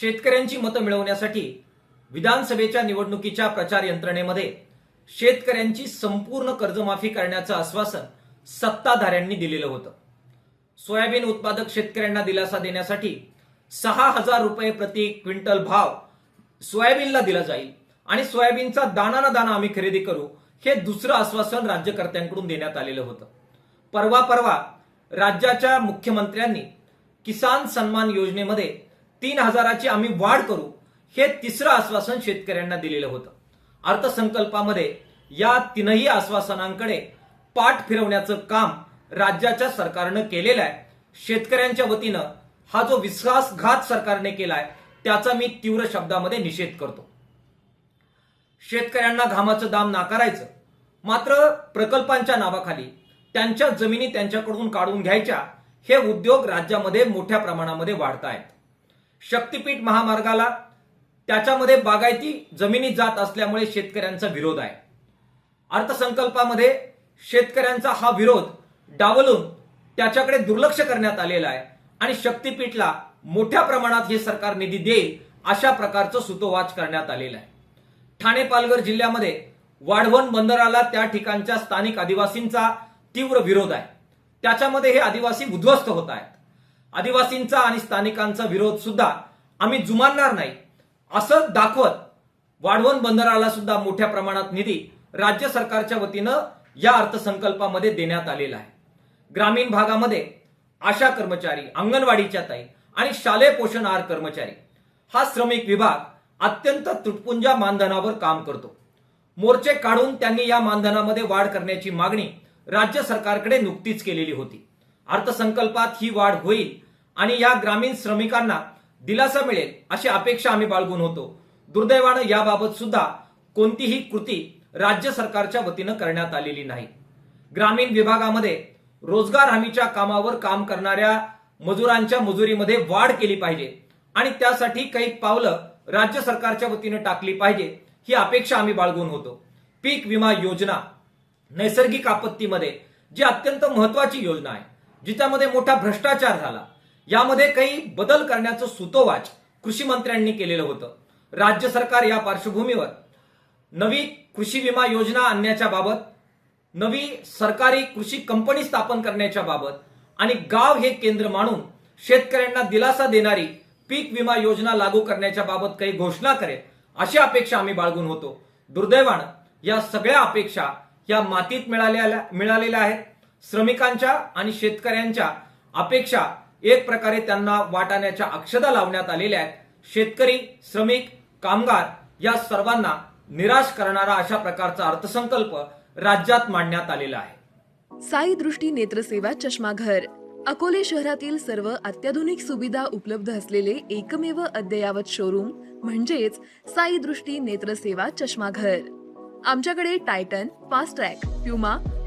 शेतकऱ्यांची मतं मिळवण्यासाठी विधानसभेच्या निवडणुकीच्या प्रचार यंत्रणेमध्ये शेतकऱ्यांची संपूर्ण कर्जमाफी करण्याचं आश्वासन सत्ताधाऱ्यांनी दिलेलं होतं. सोयाबीन उत्पादक शेतकऱ्यांना दिलासा देण्यासाठी सहा हजार रुपये प्रति क्विंटल भाव सोयाबीनला दिला जाईल आणि सोयाबीनचा दाना ना दाना आम्ही खरेदी करू हे दुसरं आश्वासन राज्यकर्त्यांकडून देण्यात आलेलं होतं. परवा परवा राज्याच्या मुख्यमंत्र्यांनी किसान सन्मान योजनेमध्ये तीन हजाराची आम्ही वाढ करू हे तिसरं आश्वासन शेतकऱ्यांना दिलेलं होतं. अर्थसंकल्पामध्ये या तीनही आश्वासनांकडे पाठ फिरवण्याचं काम राज्याच्या सरकारनं केलेलं आहे. शेतकऱ्यांच्या वतीनं हा जो विश्वासघात सरकारने केलाय त्याचा मी तीव्र शब्दामध्ये निषेध करतो. शेतकऱ्यांना घामाचं दाम नाकारायचं मात्र प्रकल्पांच्या नावाखाली त्यांच्या जमिनी त्यांच्याकडून काढून घ्यायच्या हे उद्योग राज्यामध्ये मोठ्या प्रमाणामध्ये वाढत आहेत शक्तीपीठ महामार्गाला त्याच्यामध्ये बागायती जमिनी जात असल्यामुळे शेतकऱ्यांचा विरोध आहे. अर्थसंकल्पामध्ये शेतकऱ्यांचा हा विरोध डावलून त्याच्याकडे दुर्लक्ष करण्यात आलेला आहे आणि शक्तीपीठला मोठ्या प्रमाणात हे सरकार निधी देईल अशा प्रकारचं सुतोवाच करण्यात आलेलं आहे. ठाणे पालघर जिल्ह्यामध्ये वाढवण बंदराला त्या ठिकाणच्या स्थानिक आदिवासींचा तीव्र विरोध आहे. त्याच्यामध्ये हे आदिवासी उद्ध्वस्त होत आहेत. आदिवासींचा आणि स्थानिकांचा विरोध सुद्धा आम्ही जुमानणार नाही. असं दाखवत वाढवण बंदराला सुद्धा मोठ्या प्रमाणात निधी राज्य सरकारच्या वतीनं या अर्थसंकल्पामध्ये देण्यात आलेला आहे. ग्रामीण भागामध्ये आशा कर्मचारी अंगणवाडीच्या ताई आणि शालेय पोषण आहार कर्मचारी हा श्रमिक विभाग अत्यंत तुटपुंजा मानधनावर काम करतो. मोर्चे काढून त्यांनी या मानधनामध्ये वाढ करण्याची मागणी राज्य सरकारकडे नुकतीच केलेली होती. अर्थसंकल्पात ही वाढ होईल आणि या ग्रामीण श्रमिकांना दिलासा मिळेल अशी अपेक्षा आम्ही बाळगून होतो. दुर्दैवानं याबाबत सुद्धा कोणतीही कृती राज्य सरकारच्या वतीनं करण्यात आलेली नाही. ग्रामीण विभागामध्ये रोजगार हमीच्या कामावर काम करणाऱ्या मजुरांच्या मजुरीमध्ये वाढ केली पाहिजे आणि त्यासाठी काही पावलं राज्य सरकारच्या वतीनं टाकली पाहिजे ही अपेक्षा आम्ही बाळगून होतो. पीक विमा योजना नैसर्गिक आपत्तीमध्ये जी अत्यंत महत्वाची योजना आहे. जिच्यामध्ये मोठा भ्रष्टाचार झाला. यामध्ये काही बदल करण्याचं सुतोवाच कृषी मंत्र्यांनी केलेलं होतं. राज्य सरकार या पार्श्वभूमीवर नवी कृषी विमा योजना आणण्याच्या बाबत नवी सरकारी कृषी कंपनी स्थापन करण्याच्या बाबत आणि गाव हे केंद्र मानून शेतकऱ्यांना दिलासा देणारी पीक विमा योजना लागू करण्याच्या बाबत काही घोषणा करेल अशी अपेक्षा आम्ही बाळगून होतो. दुर्दैवानं या सगळ्या अपेक्षा या मातीत मिळालेल्या मिळालेल्या आहेत. श्रमिकांच्या आणि शेतकऱ्यांच्या अपेक्षा एक प्रकारे त्यांना वाटाण्याच्या अक्षदा लावण्यात आलेल्या आहेत. शेतकरी श्रमिक कामगार या सर्वांना निराश करणारा अशा प्रकारचा अर्थसंकल्प राज्यात मांडण्यात आलेला आहे. साई दृष्टी नेत्रसेवा चष्माघर. अकोले शहरातील सर्व अत्याधुनिक सुविधा उपलब्ध असलेले एकमेव अद्ययावत शोरूम म्हणजेच साई दृष्टी नेत्रसेवा चष्माघर. आमच्याकडे Titan Fastrack Puma